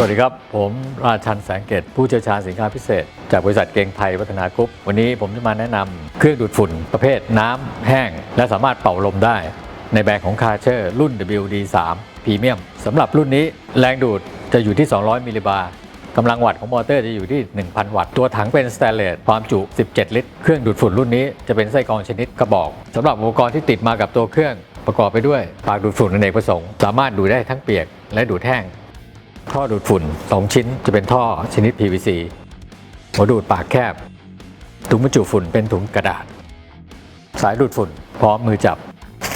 สวัสดีครับ ผมราชันแสงเกตผู้เชี่ยวชาญสินค้าพิเศษ จากบริษัทเกงไทยวัฒนากรุ๊ปวันนี้ผมจะมาแนะนำเครื่องดูดฝุ่นประเภทน้ำแห้ง และสามารถเป่าลมได้ ในแบรนด์ของคาเชอร์รุ่น WD3 พรีเมียมสำหรับรุ่นนี้แรงดูดจะอยู่ที่ 200 มิลลิบาร์กำลังวัตต์ของมอเตอร์จะอยู่ที่ 1,000 วัตต์ ตัวถังเป็นสแตนเลสความจุ 17 ลิตร เครื่องดูดฝุ่นรุ่นนี้จะเป็นไส้กรองชนิดกระบอกสำหรับอุปกรณ์ที่ติดมากับตัวเครื่องประกอบไปด้วยปากดูดฝุ่นอเนกประสงค์ สามารถดูดได้ทั้งเปียกและดูดแห้ง ท่อดูดฝุ่น 2 ชิ้นจะเป็นท่อชนิด PVC หัวดูดปากแคบ ถุงบรรจุฝุ่นเป็นถุงกระดาษ สายดูดฝุ่น พร้อมมือจับ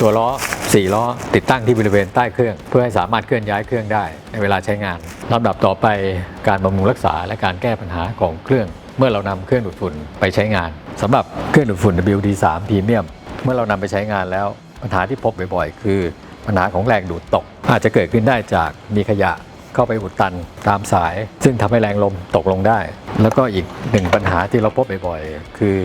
ตัวล้อ 4 ล้อ ติดตั้งที่บริเวณใต้เครื่อง เพื่อให้สามารถเคลื่อนย้ายเครื่องได้ในเวลาใช้งานลำดับต่อไปการบำรุงรักษาและการแก้ปัญหาของเครื่อง เมื่อเรานำเครื่องดูดฝุ่นไปใช้งานสำหรับเครื่องดูดฝุ่น WD3 พรีเมียมเมื่อเรานำไปใช้งานแล้วปัญหาที่พบบ่อยๆ คือ ปัญหาของแรงดูดตก อาจจะเกิดขึ้นได้จากมีขยะ เข้าไปอุดตันตามสาย ซึ่งทำให้แรงลมตกลงได้ แล้วก็อีกหนึ่งปัญหาที่เราพบบ่อยๆ คือ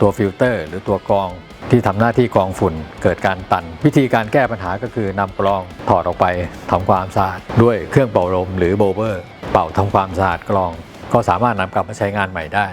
ตัวฟิลเตอร์หรือตัวกรองที่ทำหน้าที่กรองฝุ่นเกิดการตัน วิธีการแก้ปัญหาก็คือนำกรองถอดออกไปทำความสะอาดด้วยเครื่องเป่าลมหรือโบเบอร์ เป่าทำความสะอาดกรอง ก็สามารถนำกลับมาใช้งานใหม่ได้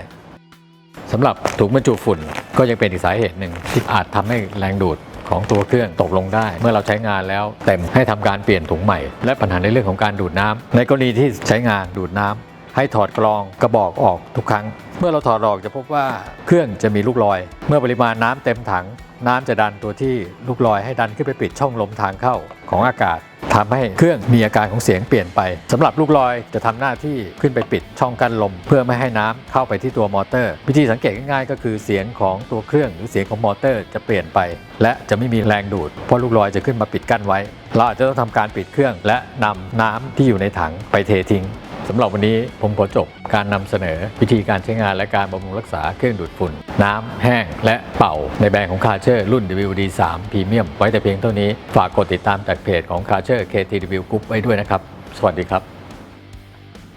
สำหรับถุงบรรจุฝุ่นก็ยังเป็นอีกสาเหตุหนึ่งที่อาจทำให้แรงดูด ของตัวเครื่องตกลงได้ เมื่อเราใช้งานแล้วเต็มให้ทำการเปลี่ยนถุงใหม่ และปัญหาในเรื่องของการดูดน้ำในกรณีที่ใช้งานดูดน้ำให้ถอดกรองกระบอกออกทุกครั้ง เมื่อเราถอดออกจะพบว่าเครื่องจะมีลูกลอย เมื่อปริมาณน้ำเต็มถัง น้ำจะดันตัวที่ลูกลอยให้ดันขึ้นไปปิดช่องลมทางเข้าของอากาศ ทำให้เครื่องมีอาการของเสียงเปลี่ยนไปสำหรับลูกลอยจะทำหน้าที่ขึ้นไปปิดช่องกั้นลม เพื่อไม่ให้น้ำเข้าไปที่ตัวมอเตอร์ วิธีสังเกตง่ายๆ ก็คือเสียงของตัวเครื่องหรือเสียงของมอเตอร์ จะเปลี่ยนไป และจะไม่มีแรงดูดเพราะลูกลอยจะขึ้นมาปิดกั้นไว้ เราอาจจะต้องทำการปิดเครื่องและนำน้ำที่อยู่ในถังไปเททิ้ง สำหรับวันนี้ผมขอจบการนำเสนอ วิธีการใช้งานและการบำรุงรักษาเครื่องดูดฝุ่น น้ำแห้งและเป่า ในแบรนด์ของคาเชอร์รุ่น WD3 พรีเมียมไว้แต่เพียงเท่านี้ ฝากกดติดตามจากเพจของคาเชอร์ KTW Group ไว้ด้วยนะครับ สวัสดีครับ